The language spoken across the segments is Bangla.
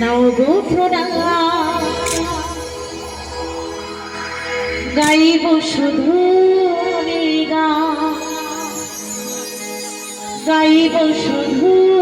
নাও গো প্রণা গাইব শুধু গাইব শুধু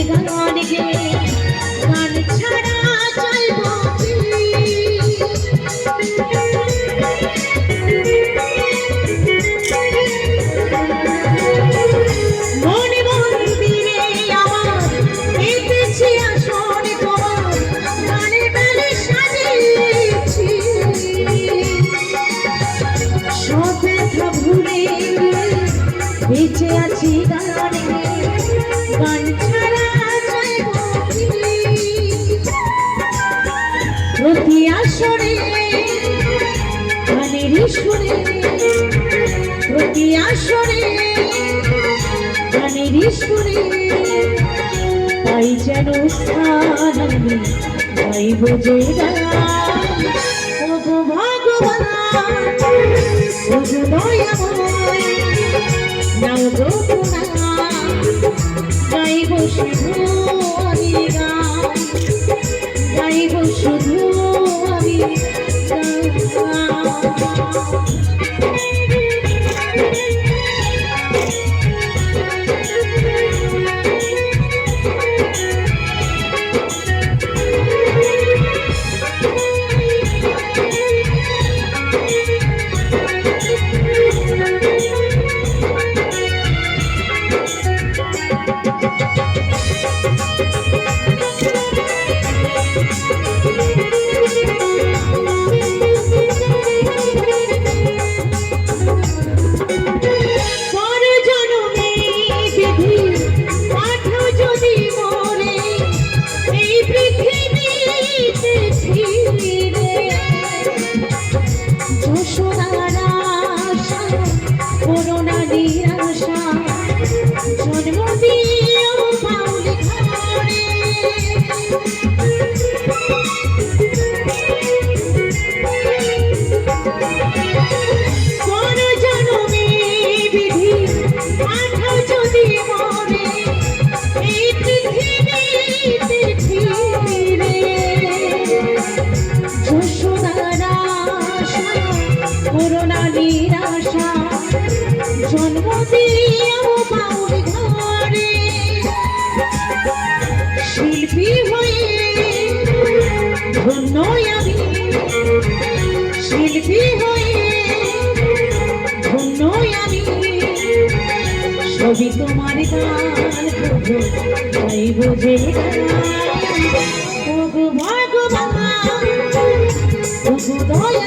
গান গেয়ে পাতিয়া সরে কানের সুরে প্রতিয়া সরে কানের সুরে, তাই যেন স্থান আমি, তাই বোঝে ভগবান নাও গো গাইব শুধু গাইব শুধু you. শিল্পী হয়ে, ধন্য আমি, শিল্পী হয়ে, ধন্য আমি, সবই তোমার গান। তাই বুঝে ভগবান ভগবান দয়া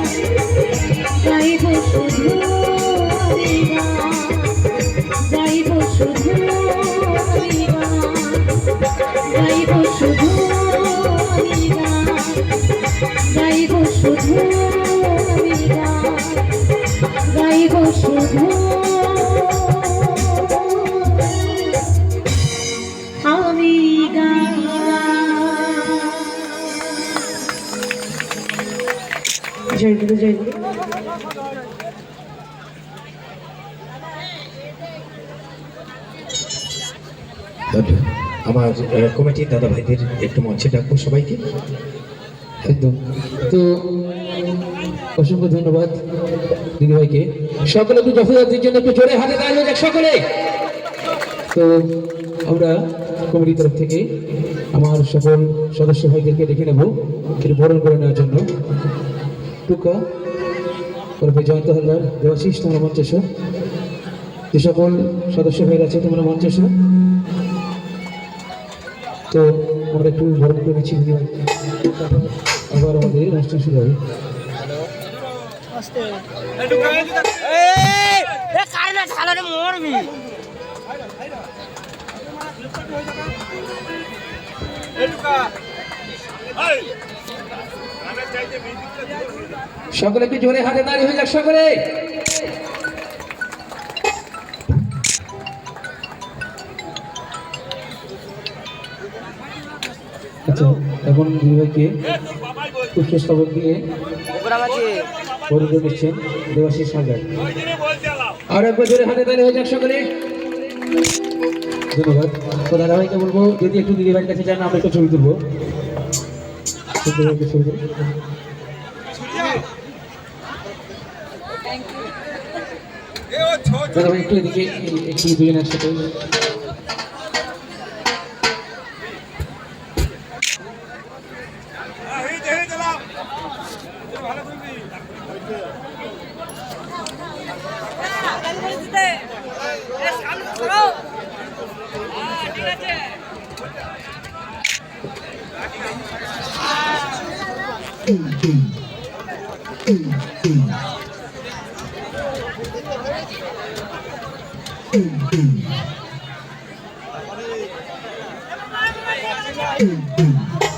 গাইব শুধু আমি আমার কমিটির দাদা ভাইদের একটু মঞ্চে ডাকবো সবাইকে। একদম। তো অসংখ্য ধন্যবাদ দিদিভাইকে সকলে একটু যথাযথের জন্য একটু জোরে হাতে তালি যাক সকলে। তো আমরা কমিটির তরফ থেকে আমার সকল সদস্য ভাইদেরকে ডেকে নেব, একটু বরণ করে নেওয়ার জন্য। টুকা ওরফে জয়ন্ত হালদার, দেবাশিস, তোমরা মঞ্চে এসো। যে সকল সদস্য ভাইরা আছে, তোমরা মঞ্চে এসো। তো আমরা একটু বরণ করে নিচ্ছি আবার আমাদের অনুষ্ঠান শুরু হবে। এ মরবি? সকলে একটু জোরে হাতে দাঁড়িয়ে হয়ে যাক সকলে। আচ্ছা এখন দুইভাইকে পুষ্পস্তবক দিয়ে পরিচয় দিচ্ছেন দেবাশিস হাজার। আর একবার জোরে হাতে তালে হয়ে যাক সকলে। ধন্যবাদ। তো দাদা ভাইকে বলব, যদি একটু দিদি ভাইয়ের কাছে যান, আমরা একটু ছবি তুলবো। দাদা ভাই একটু এদিকে, একটু দুজন একসাথে। ভালো Boom, boom.